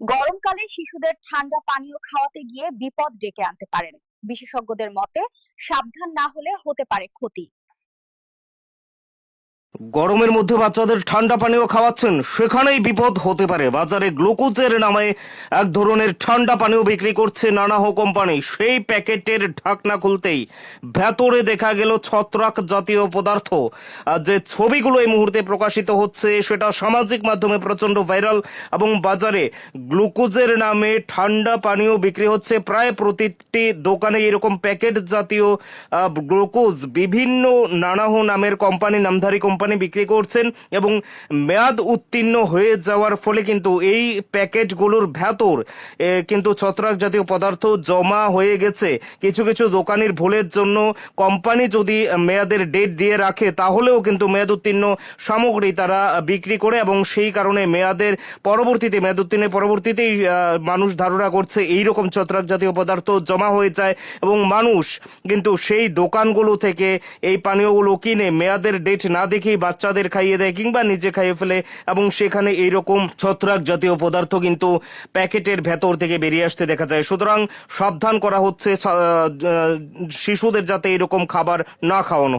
গরমকালে শিশুদের ঠান্ডা পানীয় খাওয়াতে গিয়ে বিপদ ডেকে আনতে পারেন। বিশেষজ্ঞদের মতে, সাবধান না হলে হতে পারে ক্ষতি। গরমের মধ্যে বাচ্চাদের ঠান্ডা পানীয় খাওয়াচ্ছেন। সেখানেই বিপদ হতে পারে। বাজারে গ্লুকোজের নামে এক ধরনের ঠান্ডা পানীয় বিক্রি করছে নানাহো কোম্পানি। সেই প্যাকেটের ঢাকনা খুলতেই ভেতরে দেখা গেল ছত্রাক জাতীয় পদার্থ। আর যে ছবিগুলো এই মুহূর্তে প্রকাশিত হচ্ছে, সেটা সামাজিক মাধ্যমে প্রচণ্ড ভাইরাল এবং বাজারে গ্লুকোজের নামে ঠান্ডা পানীয় বিক্রি হচ্ছে। প্রায় প্রতিটি দোকানে এরকম প্যাকেট জাতীয় গ্লুকোজ। বিভিন্ন নানাহো নামের কোম্পানি নামধারী কোম্পানি বিক্রি করছেন এবং মেয়াদ উত্তীর্ণ হয়ে যাওয়ার ফলে কিন্তু এই প্যাকেটগুলোর ভেতর কিন্তু ছত্রাক জাতীয় পদার্থ জমা হয়ে গেছে। কিছু কিছু দোকানের ভুলের জন্য কোম্পানি যদি মেয়াদের ডেট দিয়ে রাখে, তাহলেও কিন্তু মেয়াদ উত্তীর্ণ সামগ্রী তারা বিক্রি করে এবং সেই কারণে মেয়াদের পরবর্তীতে, মেয়াদ উত্তীর্ণের পরবর্তীতেই মানুষ ধারণা করছে এই রকম ছত্রাক জাতীয় পদার্থ জমা হয়ে যায় এবং মানুষ কিন্তু সেই দোকানগুলো থেকে এই পানীয়গুলো কিনে মেয়াদের ডেট না দেখেই বাচ্চাদের খাইয়ে দেয় কিংবা নিজে খাইয়ে ফেলে এবং সেখানে এইরকম ছত্রাক জাতীয় পদার্থ কিন্তু প্যাকেটের ভেতর থেকে বেরিয়ে আসতে দেখা যায়। সুতরাং সাবধান করা হচ্ছে শিশুদের যাতে এরকম খাবার না খাওয়ানো।